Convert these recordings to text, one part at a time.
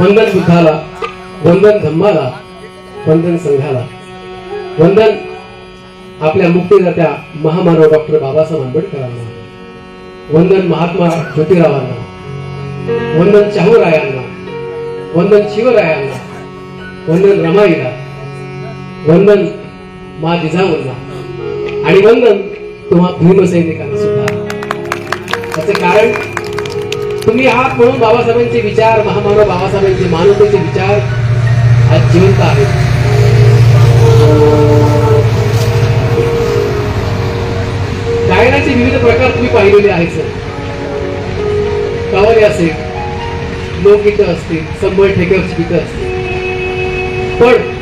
वंदन बुद्धाला वंदन धम्माला वंदन संघाला. वंदन आपल्या मुक्तीदात्या महामानव डॉक्टर बाबासाहेब आंबेडकरांना. वंदन महात्मा ज्योतिरावांना. वंदन शाहूरायांना वंदन शिवरायांना. वंदन रमाईला. वंदन मा जिजाऊंना. आणि वंदन तुम्हा भीमसैनिकांना सुद्धा. त्याचं कारण तुम्ही आहात म्हणून बाबासाहेबांचे विचार महामानव बाबासाहेबांचे मानवतेचे विचार आज जिवंत आहेत. गायनाचे विविध प्रकार तुम्ही पाहिलेले आहेत सर. कवाली असेल लोकगीतं असतील संबळ ठेक्यावरची गीतं असतील. पण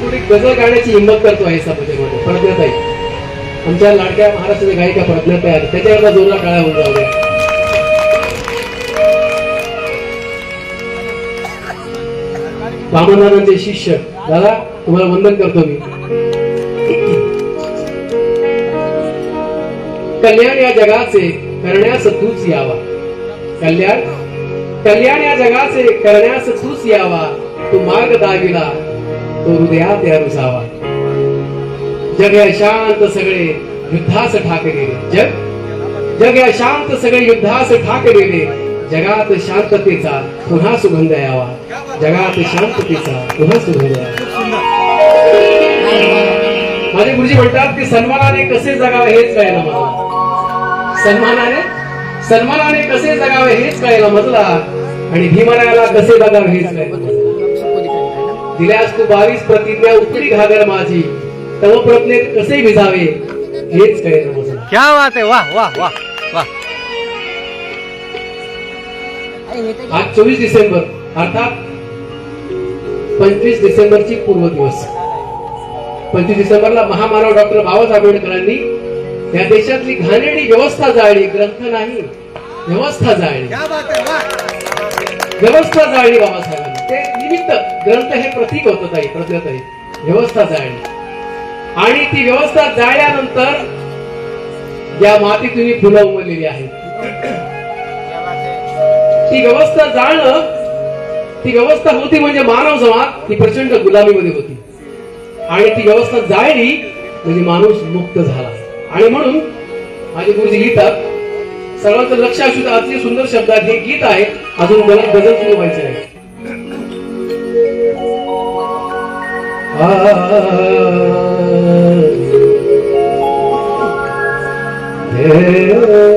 थोडी गजल गाण्याची हिंमत करतो आहे समाजामध्ये प्रज्ञाताई आमच्या लाडक्या महाराष्ट्राच्या गायिका प्रज्ञाताई आहेत त्याच्यावर जोरला काळा होऊन जाऊ द्या शिष्य. दादा तुम्हाला वंदन करतो मी. कल्याण या जगाचे करण्यास तूच यावा. कल्याण? कल्याण या जगाचे करण्यास तूच यावा. तू मार्ग दाविला तो हृदयात या रुसावा जग या शांत सगळे युद्धास ठाकलेले जग? जग या शांत सगळे युद्धास ठाकलेले जगात शांततेचा पुन्हा सुगंध यावा. जगात शांततेचा पुन्हा सुगंध यावा. माझे गुरुजी म्हणतात की सन्मानाने कसे जगावे हेच कळायला मला सन्मानाने सन्मानाने कसे जगावे हेच कळायला मजला. आणि भीमरायाला कसे बघावे हेच कळायला दिल्यास तू बावीस प्रतिज्ञा उत्तरी घागर माझी. तव प्रज्ञेत कसे भिजावे हेच कळायला मजला. क्या बात आहे. वाह वाह वाह वाह. आज चोवीस डिसेंबर अर्थात पंचवीस डिसेंबरची पूर्व दिवस. पंचवीस डिसेंबरला महामानव डॉक्टर बाबासाहेब आंबेडकरांनी या देशातली घाणेरडी व्यवस्था जाळली ग्रंथ नाही व्यवस्था जाळली. क्या बात आहे वाह! व्यवस्था जाळली बाबासाहेबांनी. ते निमित्त ग्रंथ हे प्रतीक होतं ताई प्रज्ञाताई व्यवस्था जाळली. आणि ती व्यवस्था जाळल्यानंतर या मातीत तुम्ही फुलं उमललेली आहेत. ती व्यवस्था जाणं ती व्यवस्था होती म्हणजे मानव समाज ती प्रचंड गुलामीमध्ये होती आणि ती व्यवस्था जायली म्हणजे माणूस मुक्त झाला आणि म्हणून माझे गुरुजी लिहितात सर्वांचं लक्ष असू द्या, अतिशय सुंदर शब्दात हे गीत आहे अजून मला गजल सुरू व्हायचं आहे Yeah.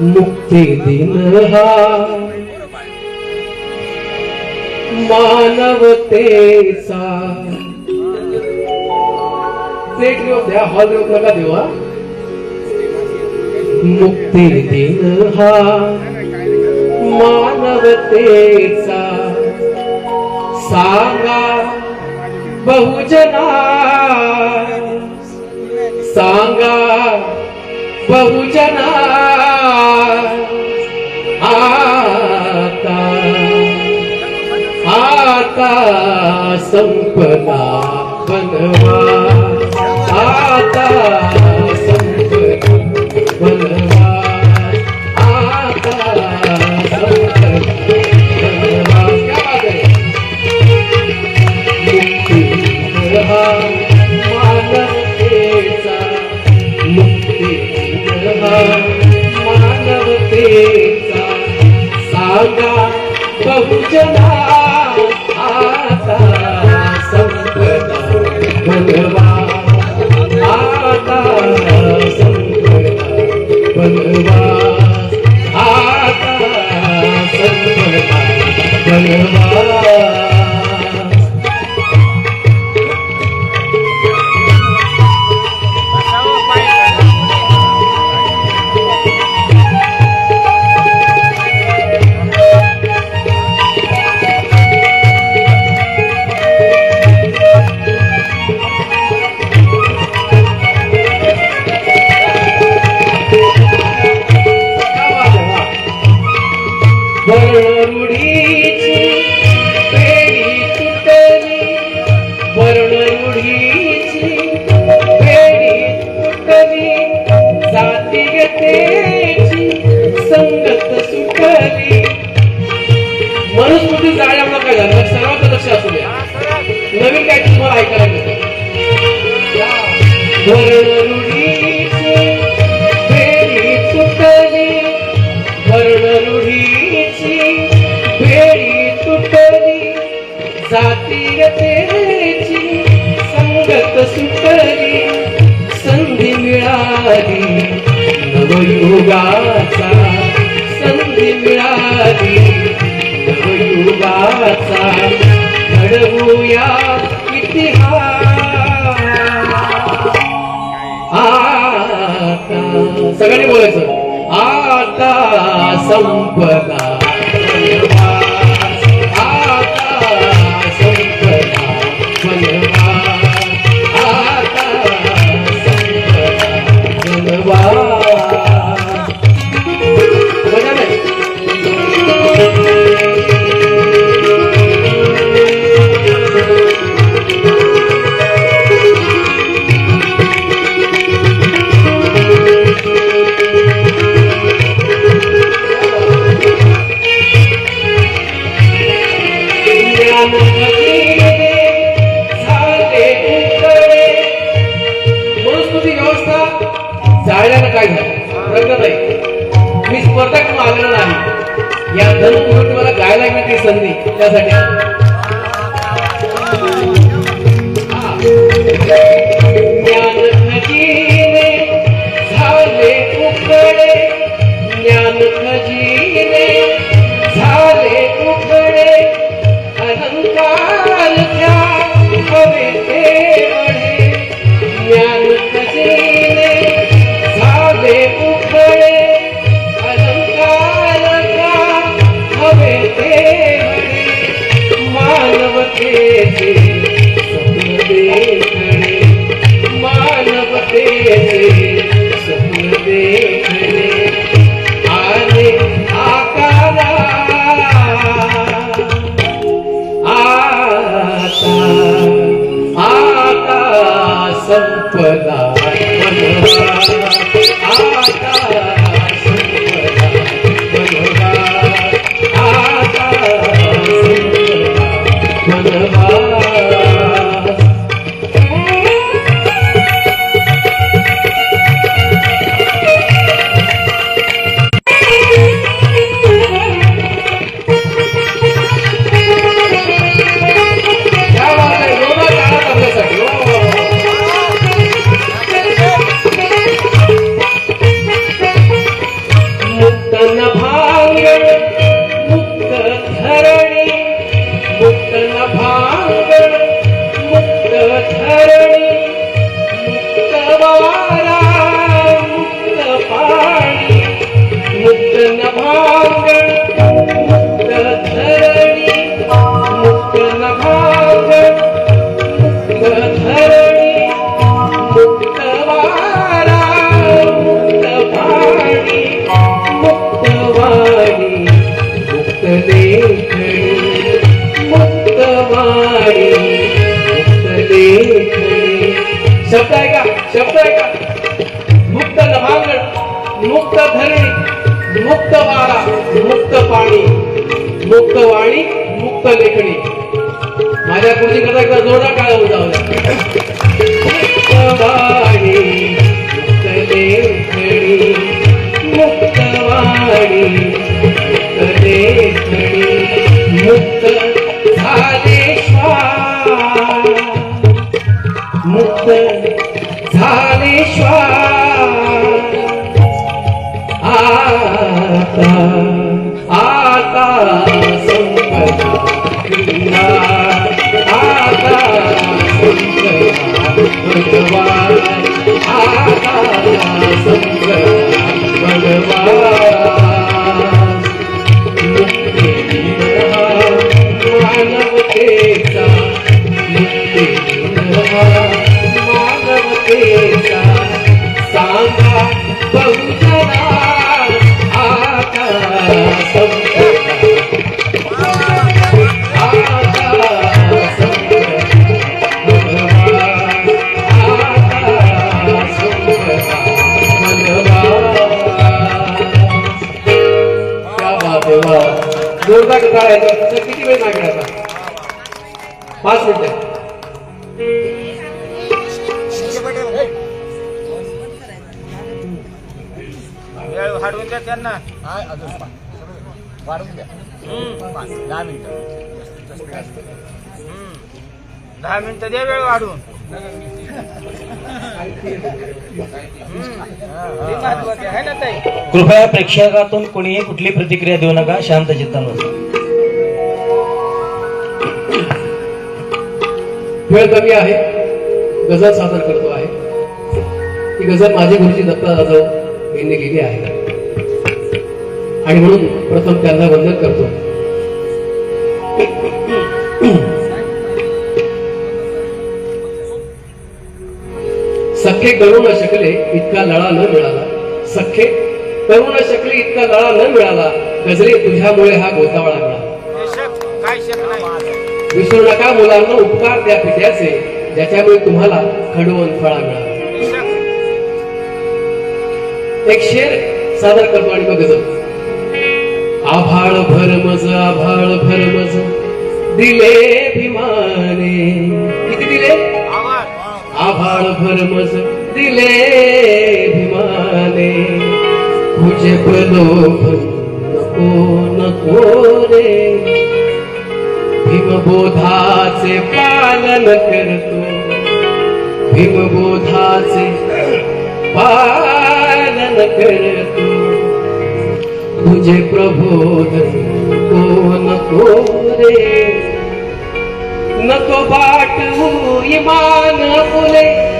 मुक्ती दिन हा मानवतेचा प्लेट निरोप द्या हॉल निरोप नका देऊ हा मुक्ती दिन हा मानवतेचा सांगा बहुजना सांगा बहुजना आता आता संपला बनवा घडवूया सगळ्यांनी बोलायचं. आता संपदा. झाले Yeah. शब्द आहे का? शब्द आहे का? मुक्त नभांगण मुक्त धरणी मुक्त वारा मुक्त पाणी मुक्त वाणी मुक्त लेखणी. माझ्या कृषी एकदा जोरदार काळ उजावल्या मुक्त वाणी मुक्त मुक्त Bye. वेळ वाढवून हे महत्वाचं आहे ना ताई कृपया प्रेक्षकातून कोणीही कुठली प्रतिक्रिया देऊ नका. शांत चित्तानं. वेळ कमी आहे. गजल सादर करतो आहे. ही गजल माझे गुरुजी दत्ता जाधव यांनी लिहिली आहे. आणि म्हणून प्रथम त्यांना वंदन करतो. सख्खे करू न शकले इतका लळा न मिळाला. सख्खे करू न शकले इतका लळा न मिळाला. गजरे तुझ्यामुळे हा गोतावळा मिळाला. विसरू नका मुलांना उपकार त्या पित्याचे ज्याच्यामुळे तुम्हाला खडवून फळा मिळाला. एक शेर सादर करतो आणि मग गजल आभाळ भरमज आभाळ भरमज दिले भीमाने किती दिले? आभाळ. भरमज दिले भीमाने तुझे प्रलोभन नको नको रे. भीमबोधाचे पालन करतो. भीमबोधाचे पालन करतो. तुझे प्रबोधन नको नको रे. नको बाट इमान फुले.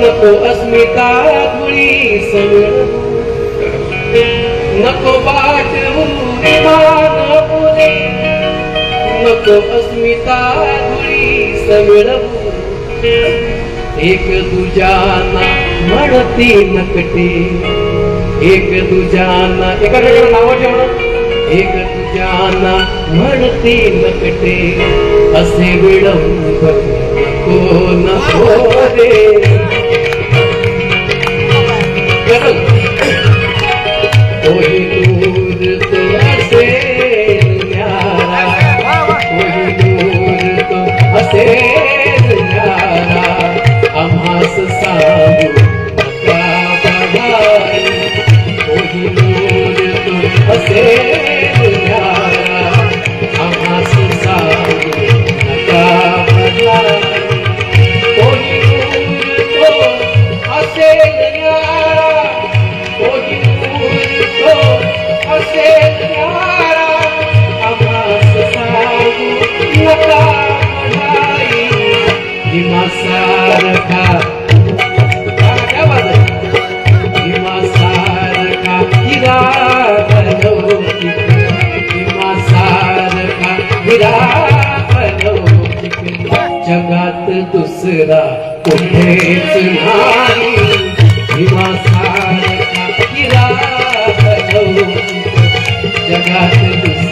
नको अस्मिता धुळी नको बाटवू इमान फुले नको अस्मिता धुळी समिळवू एक दुजाना म्हणती नकटे। एक दुजाना एका वेगळं नावाचे म्हणत एक दुजाना म्हणती नकटे। असे विडंब नको नको जगात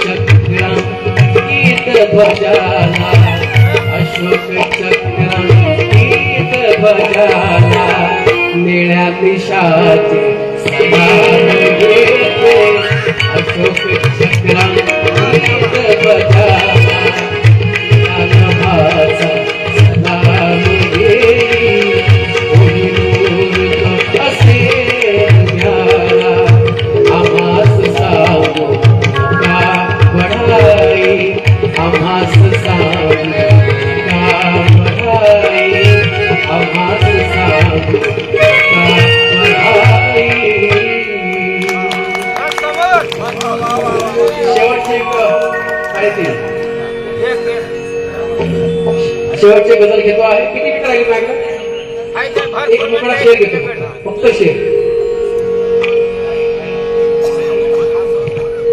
चक्र चक्रांकित ध्वजाला अशोक चक्रांकित ध्वजाला निळ्या दिशाचे सदा शेवटचे गजल घेतो आहे. किती मीटर आहे एक मोकळा शेर घेतो फक्त शेर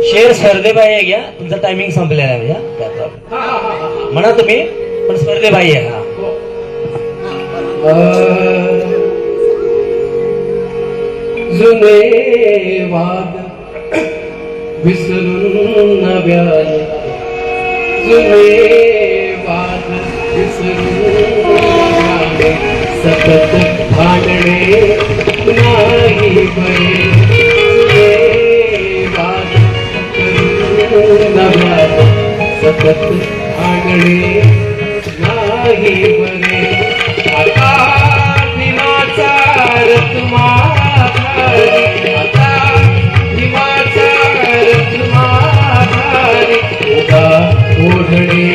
शेर स्पर्धेबाह्य घ्या. तुमचा टायमिंग संपलेला आहे म्हणा तुम्ही पण स्पर्धेबाह्य हा. जुने वाद विसरून नव्या वेवान विसरू सतत भांडणे नाही बरे. वेवान करू सतत भांडणे नाही बरे आता दिनाचा रत्मा Hare